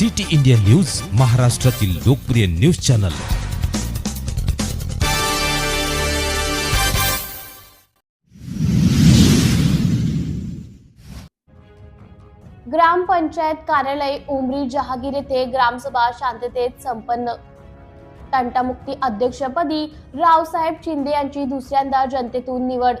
City India news महाराष्ट्रातील लोकप्रिय news channel. ग्रामपंचायत कार्यालय उमरी जहागीर येथे ग्रामसभा शांततेत संपन्न. तंटामुक्ती अध्यक्षपदी रावसाहेब शिंदे यांची दुसऱ्यांदा जनतेतून निवड.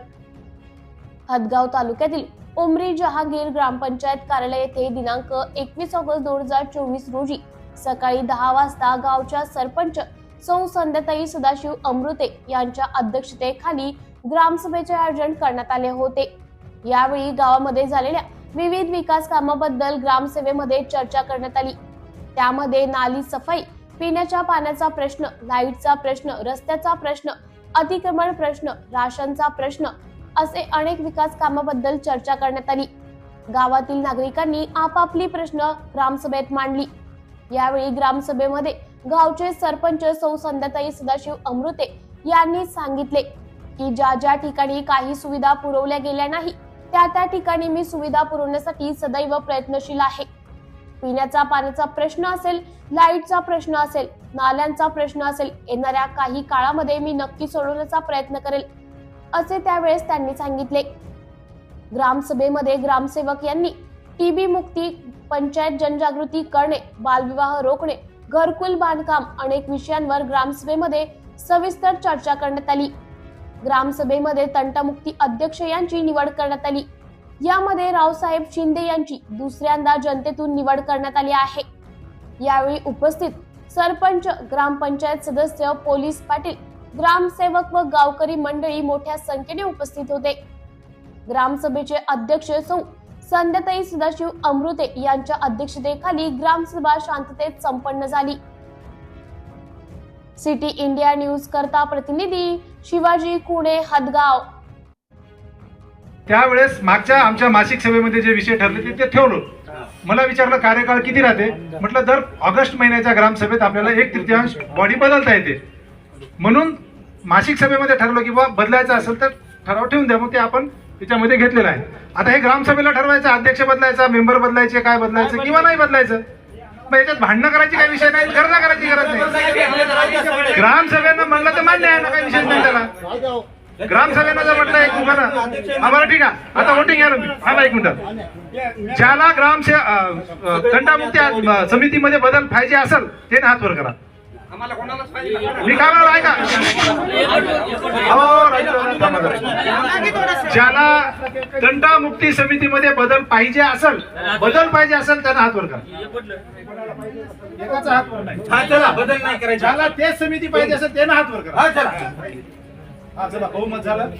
हदगाव तालुक्यातील उमरी जहागीर ग्रामपंचायत कार्यालय येथे दिनांक एकवीस ऑगस्ट दोन हजार चोवीस रोजी सकाळी दहा वाजता गावच्या सरपंच सौ संध्याताई सदाशिव अमृते यांच्या अध्यक्षतेखाली ग्रामसभेचे आयोजन करण्यात आले होते. यावेळी गावामध्ये झालेल्या विविध विकास कामाबद्दल ग्रामसेवेमध्ये चर्चा करण्यात आली. त्यामध्ये नाली सफाई पिण्याच्या पाण्याचा प्रश्न लाईटचा प्रश्न रस्त्याचा प्रश्न अतिक्रमण प्रश्न राशनचा प्रश्न असे अनेक विकास कामाबद्दल चर्चा करण्यात आली. गावातील नागरिकांनी आपापली प्रश्न ग्रामसभेत मांडली. यावेळी ग्रामसभेमध्ये गावचे सरपंच सौ संध्याताई सदाशिव अमृते यांनी सांगितले की ज्या ज्या ठिकाणी काही सुविधा पुरवल्या गेल्या नाही त्या त्या ठिकाणी मी सुविधा पुरवण्यासाठी सदैव प्रयत्नशील आहे. पिण्याचा पाण्याचा प्रश्न असेल लाईटचा प्रश्न असेल नाल्यांचा प्रश्न असेल येणाऱ्या काही काळामध्ये मी नक्की सोडवण्याचा प्रयत्न करेल. असे त्यावेळेस त्यांनी सांगितले. ग्रामसभेमध्ये ग्रामसेवक यांनी टीबी मुक्ती पंचायत जनजागृती करणे बालविवाह रोखणे घरकुल बांधकाम अनेक विषयांवर ग्रामसभेमध्ये सविस्तर चर्चा करण्यात आली. ग्रामसभेमध्ये तंटामुक्ती अध्यक्ष यांची निवड करण्यात आली. यामध्ये रावसाहेब शिंदे यांची दुसऱ्यांदा जनतेतून निवड करण्यात आली आहे. यावेळी उपस्थित सरपंच ग्रामपंचायत सदस्य पोलीस पाटील ग्रामसेवक व गावकरी मंडळी मोठ्या संख्येने उपस्थित होते. ग्रामसभेचे अध्यक्ष सौ. संध्याताई सदाशिव अमृते यांच्या अध्यक्षतेखाली ग्रामसभा शांततेत संपन्न झाली. सिटी इंडिया न्यूज करता प्रतिनिधी शिवाजी कुणे हदगाव. त्यावेळेस मागच्या आमच्या मासिक सभेमध्ये जे विषय ठरले ते- ते ठेवलं. मला विचारलं कार्यकाळ किती राहते? म्हटलं दर ऑगस्ट महिन्याच्या ग्रामसभेत आपल्याला एक तृतीयांश बॉडी बदलता येते. म्हणून मासिक सभेमध्ये ठरलं की बा बदलायचं असेल तर ठराव ठेवून द्या मग ते आपण त्याच्यामध्ये घेतलेलं आहे. आता हे ग्रामसभेला ठरवायचं अध्यक्ष बदलायचा मेंबर बदलायचे काय बदलायचं किंवा नाही बदलायचं? मग याच्यात भांडणं करायची काही विषय नाही गरजा करायची गरज नाही. ग्रामसभेनं म्हणलं तर मान्य आहे ना काही विषय नाही त्याला. ग्रामसभेनं जर म्हटलं एक बरं हा बरं ठीक आहे. आता वोटिंग घ्या तुम्ही हा एक मिनिट. ज्याला ग्रामसे तंटामुक्ती समितीमध्ये बदल पाहिजे असेल ते हात वर करा. हो, दादा, थांबा जरा. ज्याला तंटामुक्ती समितीमध्ये बदल पाहिजे असेल बदल पाहिजे असेल त्यांना हात वर करा. एकाचा हात वर नाही हा चला बदल नाही करायचा. ज्याला तेच समिती पाहिजे असेल त्यांना हात वर करा. हा चला. हा चला बहुमत झालं.